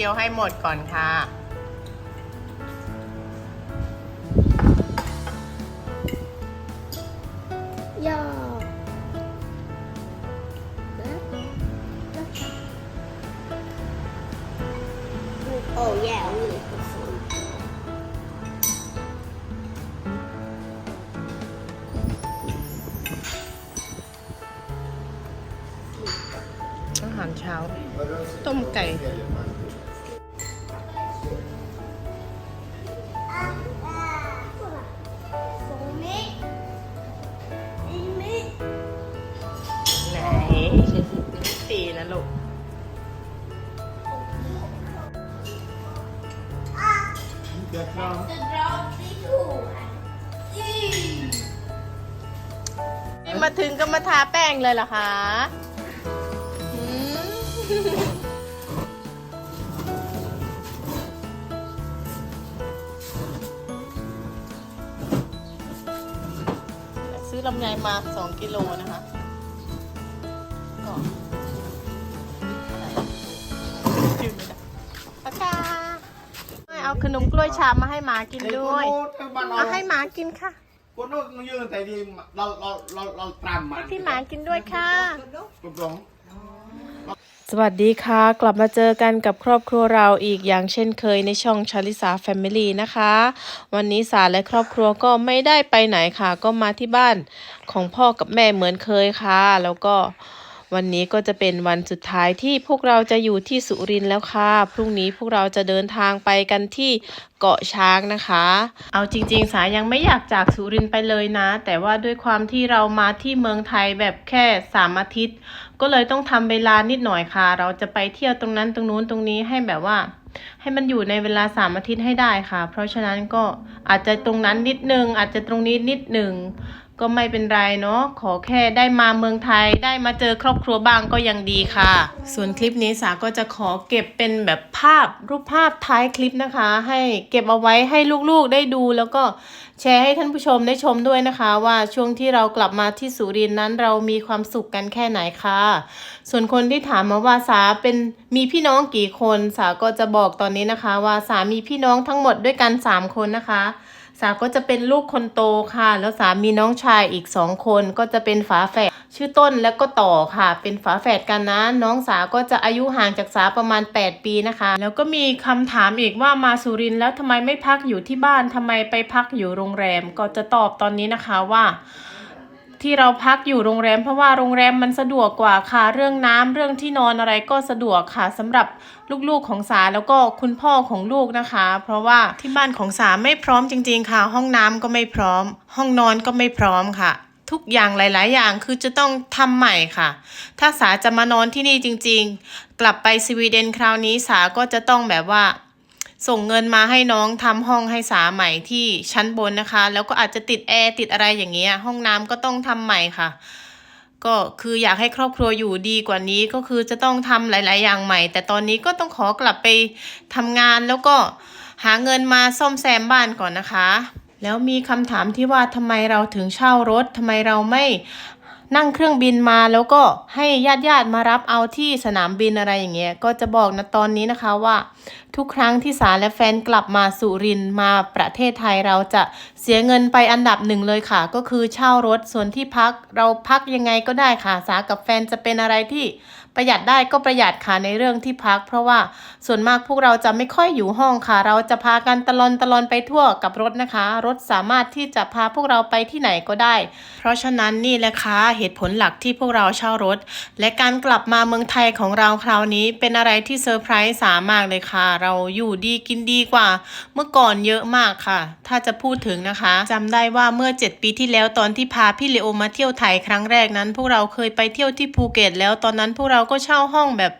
คี้ยวให้หมดก่อนค่ะ Ja. Oh yeah, only for fun. อาหารเช้า ต้มไก่ นะลูก The dog too. มาถึงก็มาทาแป้งเลยเหรอคะอืมซื้อลำไยมา 2 กิโลนะคะ เอาขนมกล้วยชามมาให้หมากินด้วยเอาให้หมากินค่ะคนโน้นยืนแต่ดีเราเราเราเราตามมันพี่หมากินด้วยค่ะตรงสวัสดีค่ะ กลับมาเจอกันกับครอบครัวเราอีกอย่างเช่นเคยในช่องชาลิสาแฟมิลี่นะคะ วันนี้สาและครอบครัวก็ไม่ได้ไปไหนค่ะ ก็มาที่บ้านของพ่อกับแม่เหมือนเคยค่ะ แล้วก็ วันนี้ก็จะเป็นวันสุดท้ายที่พวกเราจะอยู่ที่สุรินทร์แล้วค่ะ พรุ่งนี้พวกเราจะเดินทางไปกันที่เกาะช้างนะคะ เอาจริง ๆ สายยังไม่อยากจากสุรินทร์ไปเลยนะ แต่ว่าด้วยความที่เรามาที่เมืองไทยแบบแค่สามอาทิตย์ ก็เลยต้องทำเวลานิดหน่อยค่ะ เราจะไปเที่ยวตรงนั้นตรงนู้นตรงนี้ให้แบบว่าให้มันอยู่ในเวลาสามอาทิตย์ให้ได้ค่ะ เพราะฉะนั้นก็อาจจะตรงนั้นนิดนึง อาจจะตรงนี้นิดหนึ่ง ก็ไม่เป็นไรเนาะขอแค่ได้มาเมืองไทยได้มาเจอครอบครัวบ้างก็ยังดีค่ะ ส่วนคลิปนี้สาก็จะขอเก็บเป็นแบบภาพรูปภาพท้ายคลิปนะคะ ให้เก็บเอาไว้ให้ลูกๆได้ดู แล้วก็แชร์ให้ท่านผู้ชมได้ชมด้วยนะคะ ว่าช่วงที่เรากลับมาที่สุรินทร์นั้นเรามีความสุขกันแค่ไหนค่ะ ส่วนคนที่ถามมาว่าสาเป็นมีพี่น้องกี่คน สาก็จะบอกตอนนี้นะคะ ว่าสามีพี่น้องทั้งหมดด้วยกันสามคนนะคะ สาก็จะเป็นลูกคนโตค่ะ แล้วสามีน้องชายอีกสองคนก็จะเป็นฝาแฝดชื่อต้นแล้วก็ต่อค่ะ เป็นฝาแฝดกันนะ น้องสาก็จะอายุห่างจากสาประมาณ 8 ปีนะคะ แล้วก็มีคำถามอีกว่ามาสุรินแล้วทำไมไม่พักอยู่ที่บ้านทำไมไปพักอยู่โรงแรมก็จะตอบตอนนี้นะคะว่า ที่เราพักอยู่โรงแรมเพราะว่าโรงแรมมันสะดวกกว่าค่ะเรื่องน้ำเรื่องที่นอนอะไรก็สะดวกค่ะสำหรับลูกๆของสาแล้วก็คุณพ่อของลูกนะคะ เพราะว่าที่บ้านของสาไม่พร้อมจริง ๆ ค่ะ ห้องน้ำก็ไม่พร้อม ห้องนอนก็ไม่พร้อมค่ะ ทุกอย่างหลาย ๆ อย่างคือจะต้องทำใหม่ค่ะ ถ้าสาจะมานอนที่นี่จริง ๆ กลับไปสวีเดนคราวนี้สาก็จะต้องแบบว่า ส่งเงินมาให้น้องทำห้องให้สาใหม่ที่ชั้นบนนะคะ แล้วก็อาจจะติดแอร์ติดอะไรอย่างเงี้ย ห้องน้ำก็ต้องทำใหม่ค่ะ ก็คืออยากให้ครอบครัวอยู่ดีกว่านี้ก็คือจะต้องทำหลาย ๆ อย่างใหม่ แต่ตอนนี้ก็ต้องขอกลับไปทำงานแล้วก็หาเงินมาซ่อมแซมบ้านก่อนนะคะ แล้วมีคำถามที่ว่าทำไมเราถึงเช่ารถทำไมเราไม่ นั่งเครื่องบินมาแล้วก็ให้ญาติญาติมารับเอาที่สนามบินอะไรอย่างเงี้ยก็จะบอกนะตอนนี้นะคะว่า ทุกครั้งที่สาและแฟนกลับมาสุรินมาประเทศไทยเราจะเสียเงินไปอันดับหนึ่งเลยค่ะ ก็คือเช่ารถส่วนที่พักเราพักยังไงก็ได้ค่ะสากับแฟนจะเป็นอะไรที่ประหยัดได้ก็ประหยัดค่ะในเรื่องที่พัก เพราะว่าส่วนมากพวกเราจะไม่ค่อยอยู่ห้องค่ะ เราจะพากันตลอนตลอนไปทั่วกับรถนะคะ รถสามารถที่จะพาพวกเราไปที่ไหนก็ได้ เพราะฉะนั้นนี่แหละค่ะเหตุผลหลักที่พวกเราเช่ารถ และการกลับมาเมืองไทยของเราคราวนี้เป็นอะไรที่เซอร์ไพรส์สามากเลยค่ะ เราอยู่ดีกินดีกว่า เมื่อก่อนเยอะมากค่ะ ถ้าจะพูดถึงนะคะจำได้ว่าเมื่อ 7 ปีที่แล้วตอนที่พาพี่เลโอมาเที่ยวไทยครั้งแรกนั้น พวกเราเคยไปเที่ยวที่ภูเก็ตแล้วตอนนั้นพวกเราก็เช่าห้องแบบ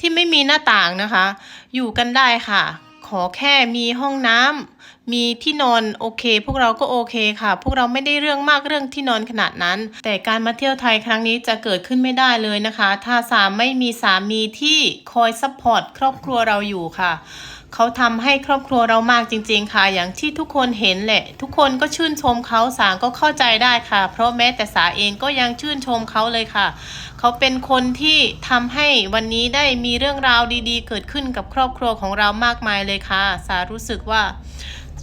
ที่ไม่มีหน้าต่างนะคะ อยู่กันได้ค่ะ ขอแค่มีห้องน้ำมีที่นอนโอเค พวกเราก็โอเคค่ะ พวกเราไม่ได้เรื่องมากเรื่องที่นอนขนาดนั้น แต่การมาเที่ยวไทยครั้งนี้จะเกิดขึ้นไม่ได้เลยนะคะ ถ้าสามไม่มีสามีที่คอยซัพพอร์ตครอบครัวเราอยู่ค่ะ เขาทำให้ครอบครัวเรามากจริง ๆ ค่ะ อย่างที่ทุกคนเห็นแหละ ทุกคนก็ชื่นชมเขาสาก็เข้าใจได้ค่ะ เพราะแม้แต่สาเองก็ยังชื่นชมเขาเลยค่ะ เขาเป็นคนที่ทำให้วันนี้ได้มีเรื่องราวดี ๆ เกิดขึ้นกับครอบครัวของเรามากมายเลยค่ะ สารู้สึกว่า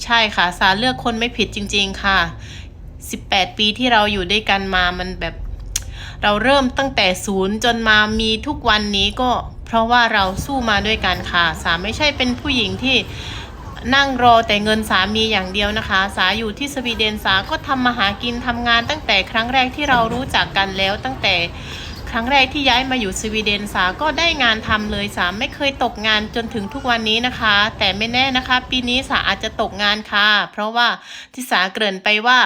ใช่ค่ะ สาเลือกคนไม่ผิดจริง ๆ ค่ะ 18 ปีที่เราอยู่ด้วยกันมามันแบบ เราเริ่มตั้งแต่ศูนย์จนมามีทุกวันนี้ก็ เพราะว่าเราสู้มาด้วยกันค่ะสาไม่ใช่เป็นผู้หญิงที่นั่งรอแต่เงินสามีอย่างเดียวนะคะ สาอยู่ที่สวีเดนสาก็ทำมาหากินทำงานตั้งแต่ครั้งแรกที่เรารู้จักกันแล้วตั้งแต่ครั้งแรกที่ย้ายมาอยู่สวีเดนสาก็ได้งานทำเลยสาไม่เคยตกงานจนถึงทุกวันนี้นะคะ แต่ไม่แน่นะคะ ปีนี้สาอาจจะตกงานค่ะ เพราะว่าที่สาเกริ่นไปว่า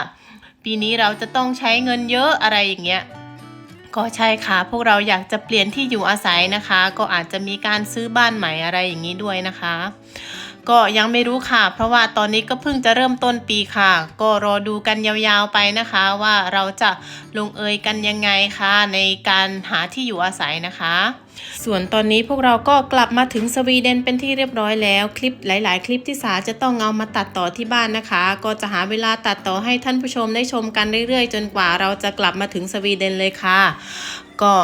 ปีนี้เราจะต้องใช้เงินเยอะอะไรอย่างเงี้ย ก็ใช่ค่ะ พวกเราอยากจะเปลี่ยนที่อยู่อาศัยนะคะ ก็อาจจะมีการซื้อบ้านใหม่อะไรอย่างนี้ด้วยนะคะ ก็ยังไม่รู้ค่ะ เพราะว่าตอนนี้ก็เพิ่งจะเริ่มต้นปีค่ะ ก็รอดูกันยาวๆไปนะคะ ว่าเราจะลงเอยกันยังไงคะในการหาที่อยู่อาศัยนะคะ ส่วนตอนนี้พวกเราก็กลับมาถึงสวีเดนเป็นที่เรียบร้อยแล้วคลิปหลาย ๆ คลิปที่สาจะต้องเอามาตัดต่อที่บ้านนะคะ ก็จะหาเวลาตัดต่อให้ท่านผู้ชมได้ชมกันเรื่อยๆ จนกว่าเราจะกลับมาถึงสวีเดนเลยค่ะ ก็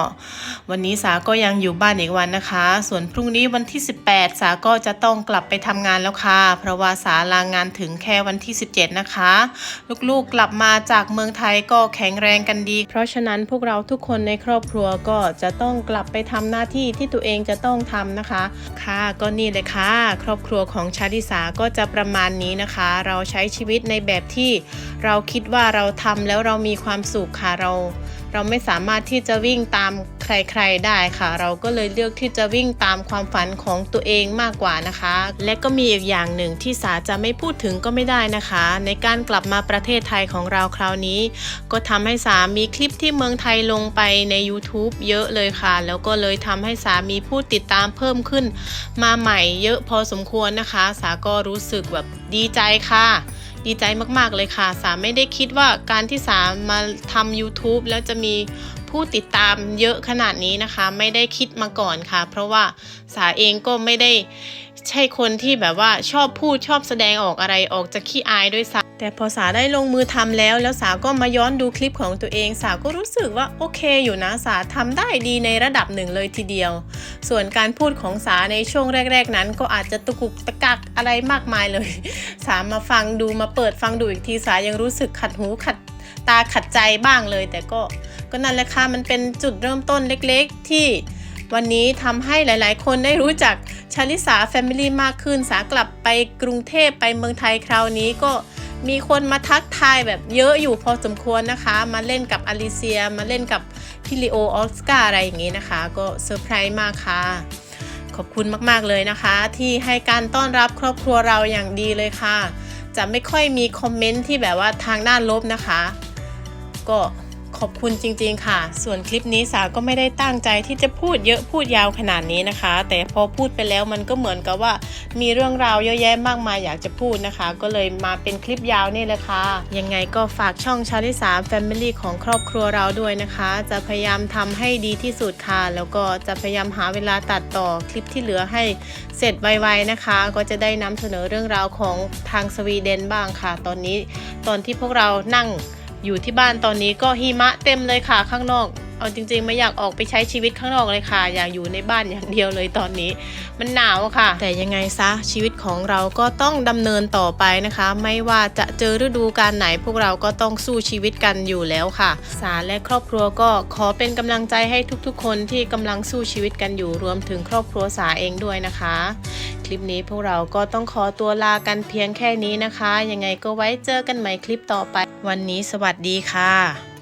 วันนี้สาก็ยังอยู่บ้านอีกวันนะคะ ส่วนพรุ่งนี้วันที่ 18 สาก็จะต้องกลับไปทำงานแล้วค่ะ เพราะว่าสาลางงานถึงแค่วันที่ 17 นะคะ ลูกๆกลับมาจากเมืองไทยก็แข็งแรงกันดี เพราะฉะนั้นพวกเราทุกคนในครอบครัวก็จะต้องกลับไปทำหน้าที่ที่ตัวเองจะต้องทำนะคะ ค่ะก็นี่เลยค่ะ ครอบครัวของชาลิสาก็จะประมาณนี้นะคะ เราใช้ชีวิตในแบบที่เราคิดว่าเราทำแล้วเรามีความสุขค่ะเรา เราไม่สามารถที่จะวิ่งตามใครๆได้ค่ะ เราก็เลยเลือกที่จะวิ่งตามความฝันของตัวเองมากกว่านะคะ และก็มีอีกอย่างหนึ่งที่สาจะไม่พูดถึงก็ไม่ได้นะคะ ในการกลับมาประเทศไทยของเราคราวนี้ ก็ทำให้สามีคลิปที่เมืองไทยลงไปใน YouTube เยอะเลยค่ะ แล้วก็เลยทำให้สามีผู้ติดตามเพิ่มขึ้น มาใหม่เยอะพอสมควรนะคะ สาก็รู้สึกแบบดีใจค่ะ ดีใจมากๆเลยค่ะ สามไม่ได้คิดว่าการที่สามาทำ YouTube แล้วจะมีผู้ติดตามเยอะขนาดนี้นะคะ ไม่ได้คิดมาก่อนค่ะ เพราะว่าสาเองก็ไม่ได้ใช่คนที่แบบว่าชอบพูดชอบแสดงออกอะไรออกจะขี้อายด้วยซ้ำ แต่พอสาได้ลงมือทำแล้ว แล้วสาก็มาย้อนดูคลิปของตัวเอง สาก็รู้สึกว่าโอเคอยู่นะสาทำได้ดีในระดับหนึ่งเลยทีเดียว ส่วนการพูดของสาในช่วงแรก ๆ นั้น ก็อาจจะตะกุกตะกักอะไรมากมายเลย สามาฟังดูมาเปิดฟังดูอีกทีสายังรู้สึกขัดหูขัดตาขัดใจบ้างเลย แต่ก็ก็นั่นแหละค่ะมันเป็นจุดเริ่มต้นเล็กๆ ที่วันนี้ทำให้หลายๆ คนได้รู้จักชาลิสาแฟมิลี่มากขึ้น สากลับไปกรุงเทพไปเมืองไทยคราวนี้ก็ มีคนมาทักทายแบบเยอะอยู่พอสมควรนะคะ มาเล่นกับอลิเซีย มาเล่นกับพิลิโอออสการ์อะไรอย่างนี้นะคะ ก็เซอร์ไพรส์มากค่ะ ขอบคุณมากๆเลยนะคะ ที่ให้การต้อนรับครอบครัวเราอย่างดีเลยค่ะ จะไม่ค่อยมีคอมเมนต์ที่แบบว่าทางด้านลบนะคะ ก็ ขอบคุณจริงๆค่ะ ส่วนคลิปนี้สาวก็ไม่ได้ตั้งใจที่จะพูดเยอะพูดยาวขนาดนี้นะคะ แต่พอพูดไปแล้วมันก็เหมือนกับว่า มีเรื่องราวเยอะแยะมากมายอยากจะพูดนะคะ ก็เลยมาเป็นคลิปยาวนี่แหละค่ะ ยังไงก็ฝากช่องชาลิสาแฟมิลี่ของครอบครัวเราด้วยนะคะ จะพยายามทำให้ดีที่สุดค่ะ แล้วก็จะพยายามหาเวลาตัดต่อคลิปที่เหลือให้เสร็จไวๆนะคะ ก็จะได้นำเสนอเรื่องราวของทางสวีเดนบ้างค่ะ ตอนนี้ตอนที่พวกเรานั่ง อยู่ที่บ้านตอนนี้ก็หิมะเต็มเลยค่ะข้างนอก เอาจริงๆ ไม่อยากออกไปใช้ชีวิตข้างนอกเลยค่ะ อยากอยู่ในบ้านอย่างเดียวเลยตอนนี้ มันหนาวค่ะ แต่ยังไงซะชีวิตของเราก็ต้องดำเนินต่อไปนะคะ ไม่ว่าจะเจอฤดูการไหนพวกเราก็ต้องสู้ชีวิตกันอยู่แล้วค่ะ สาและครอบครัวก็ขอเป็นกำลังใจให้ทุกๆ คนที่กำลังสู้ชีวิตกันอยู่รวมถึงครอบครัวสาเองด้วยนะคะ คลิปนี้พวกเราก็ต้องขอตัวลากันเพียงแค่นี้นะคะ ยังไงก็ไว้เจอกันใหม่คลิปต่อไป วันนี้สวัสดีค่ะ